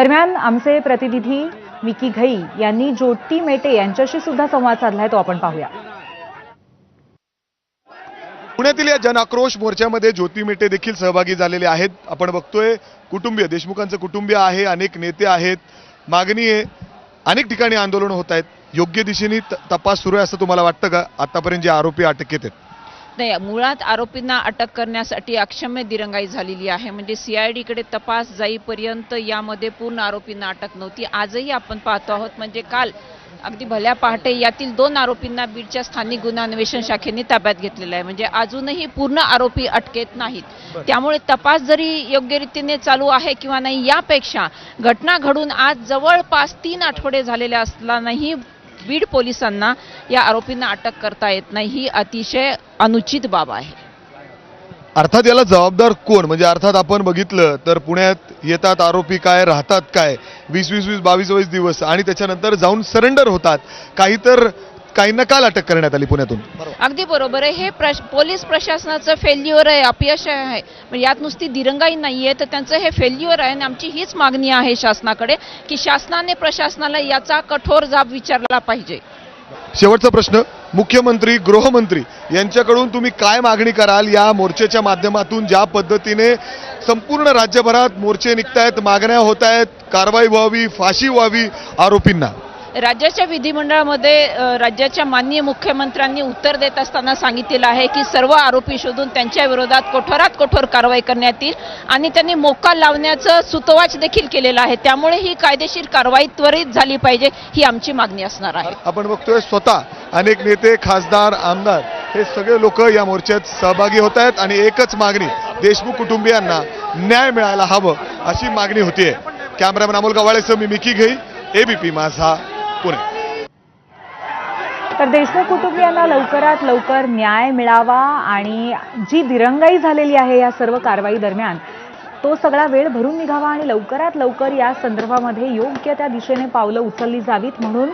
दरम्यान आमचे प्रतिनिधी विकी घई यांनी ज्योती मेटे यांच्याशी सुद्धा संवाद साधलाय तो आपण पाहूया. पुण्यातील या जनआक्रोश मोर्चामध्ये ज्योती मेटे देखील सहभागी झालेले आहेत. आपण बघतोय कुटुंबीय देशमुखांचं कुटुंबीय आहे अनेक नेते आहेत. मागणी आहे अनेक ठिकाणी आंदोलन होत आहेत. योग्य दिशेने तपास सुरू आहे असं तुम्हाला वाटतं का? आतापर्यंत जे आरोपी अटकेत आहेत. नाही मुळात आरोपींना अटक करण्यासाठी अक्षम्य दिरंगाई झालेली आहे. म्हणजे सीआयडीकडे तपास जाईपर्यंत यामध्ये पूर्ण आरोपींना अटक नव्हती. आजही आपण पाहतो आहोत म्हणजे काल अगदी भल्या पहाटे यातील दोन आरोपींना बीडच्या स्थानिक गुन्हा अन्वेषण शाखेने ताब्यात घेतलेलं आहे. म्हणजे अजूनही पूर्ण आरोपी अटकेत नाहीत. त्यामुळे तपास जरी योग्य रीतीने चालू आहे किंवा नाही यापेक्षा घटना घडून आज जवळपास तीन आठवडे झालेले असतानाही बीड पोलिसांना या आरोपींना अटक करता येत नाही. ही अतिशय अनुचित बाब आहे. अर्थात याला जबाबदार कोण? म्हणजे अर्थात आपण बघितलं तर पुण्यात येतात आरोपी काय राहतात काय? वीस वीस वीस बावीस बावीस दिवस आणि त्याच्यानंतर जाऊन सरेंडर होतात. काही तर काहींना काल अटक करण्यात आली पुण्यातून. अगदी बरोबर आहे. हे प्रश पोलीस प्रशासनाचं फेल्युअर आहे अपयश आहे. म्हणजे यात नुसती दिरंगाई नाहीये तर त्यांचं हे फेल्युअर आहे आणि आमची हीच मागणी आहे शासनाकडे की शासनाने प्रशासनाला याचा कठोर जाब विचारला पाहिजे. शेवटचा प्रश्न मुख्यमंत्री गृहमंत्री यांच्याकडून तुम्ही काय मागणी कराल? या मोर्चेच्या माध्यमातून ज्या पद्धतीने संपूर्ण राज्यभरात मोर्चे निघतायत मागण्या होत आहेत कारवाई व्हावी फाशी व्हावी आरोपींना. राज्याच्या विधिमंडळामध्ये राज्याच्या माननीय मुख्यमंत्र्यांनी उत्तर देत असताना सांगितलेलं आहे की सर्व आरोपी शोधून त्यांच्या विरोधात कठोरात कठोर कारवाई करण्यात येईल आणि त्यांनी मोका लावण्याचं सुतोवाच देखील केलेलं आहे. त्यामुळे ही कायदेशीर कारवाई त्वरित झाली पाहिजे ही आमची मागणी असणार आहे. आपण बघतोय स्वतः अनेक नेते खासदार आमदार हे सगळे लोक या मोर्चात सहभागी होत आहेत आणि एकच मागणी देशमुख कुटुंबियांना न्याय मिळायला हवं अशी मागणी होतीये. कॅमेरामॅन अमोल गवाळेसह मी मिकी घेई एबीपी माझा पुणे. तर देशमुख कुटुंबियांना लवकरात लवकर न्याय मिळावा आणि जी दिरंगाई झालेली आहे या सर्व कारवाई दरम्यान तो सगळा वेळ भरून निघावा आणि लवकरात लवकर या संदर्भामध्ये योग्य त्या दिशेने पावलं उचलली जावीत म्हणून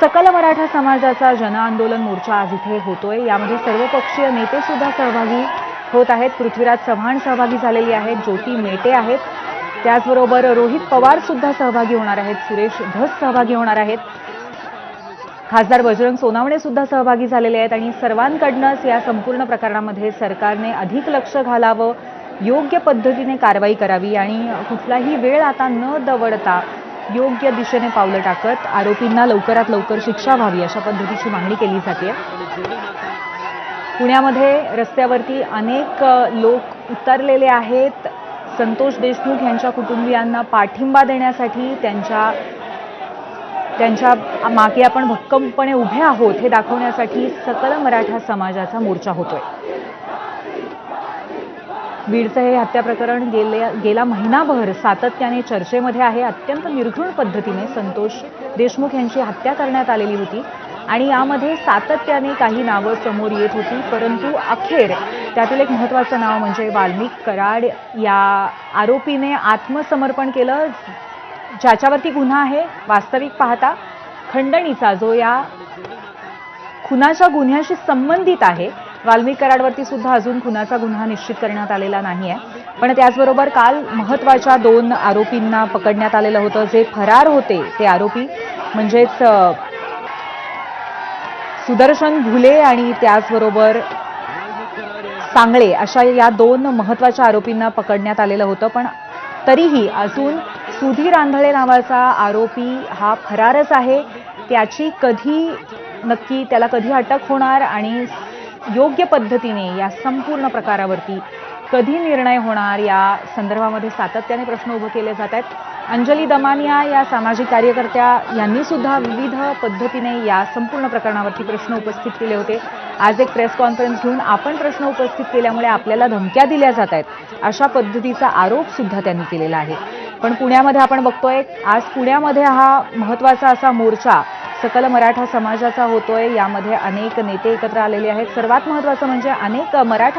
सकल मराठा समाजाचा जनआंदोलन मोर्चा आज इथे होतोय. यामध्ये सर्वपक्षीय नेते सुद्धा सहभागी होत आहेत. पृथ्वीराज चव्हाण सहभागी झालेली आहेत. ज्योती मेटे आहेत. त्याचबरोबर रोहित पवार सुद्धा सहभागी होणार आहेत सुरेश धस सहभागी होणार आहेत. खासदार बजरंग सोनावणे सुद्धा सहभागी झालेले आहेत आणि सर्वांकडनंच या संपूर्ण प्रकरणामध्ये सरकारने अधिक लक्ष घालावं योग्य पद्धतीने कारवाई करावी आणि कुठलाही वेळ आता न दवडता योग्य दिशेने पावलं टाकत आरोपींना लवकरात लवकर शिक्षा व्हावी अशा पद्धतीची मागणी केली जाते पुण्यामध्ये रस्त्यावरती अनेक लोक उतरलेले आहेत. संतोष देशमुख यांच्या कुटुंबियांना पाठिंबा देण्यासाठी त्यांच्या त्यांच्या मागे आपण भक्कमपणे उभे आहोत हे दाखवण्यासाठी सकल मराठा समाजाचा मोर्चा होतोय. बीडचं हे हत्या प्रकरण गेले गेला महिनाभर सातत्याने चर्चेमध्ये आहे. अत्यंत निर्घृण पद्धतीने संतोष देशमुख यांची हत्या करण्यात आलेली होती आणि यामध्ये सातत्याने काही नावं समोर येत होती परंतु अखेर त्यातील एक महत्त्वाचं नाव म्हणजे वाल्मिक कराड. या आरोपीने आत्मसमर्पण केलं. ज्याच्यावरती गुन्हा आहे वास्तविक पाहता खंडणीचा जो या खुनाच्या गुन्ह्याशी संबंधित आहे वाल्मिक कराडवरती सुद्धा अजून खुनाचा गुन्हा निश्चित करण्यात आलेला नाही आहे पण त्याचबरोबर काल महत्त्वाच्या दोन आरोपींना पकडण्यात आलेलं होतं. जे फरार होते ते आरोपी म्हणजेच सुदर्शन भुले आणि त्याचबरोबर सांगळे अशा या दोन महत्त्वाच्या आरोपींना पकडण्यात आलेलं होतं. पण तरीही अजून सुधीर आंधळे नावाचा आरोपी हा फरारच आहे. त्याची कधी नक्की त्याला कधी अटक होणार आणि योग्य पद्धतीने या संपूर्ण प्रकारावरती कधी निर्णय होणार? या संदर्भामध्ये सातत्याने प्रश्न उभे केले जात आहेत. अंजली दमानिया या सामाजिक कार्यकर्त्या यांनी सुद्धा विविध पद्धतीने या संपूर्ण प्रकरणावरती प्रश्न उपस्थित केले होते. आज एक प्रेस कॉन्फरन्स घेऊन आपण प्रश्न उपस्थित केल्यामुळे आपल्याला धमक्या दिल्या जात आहेत. अशा पद्धतीचा आरोप सुद्धा त्यांनी केलेला आहे. पण पुण्यामध्ये आपण बघतोय आज पुण्यामध्ये हा महत्त्वाचा असा मोर्चा सकल मराठा समाजाचा होतोय. यामध्ये अनेक नेते एकत्र आलेले आहेत. सर्वात महत्वाचं म्हणजे अनेक मराठा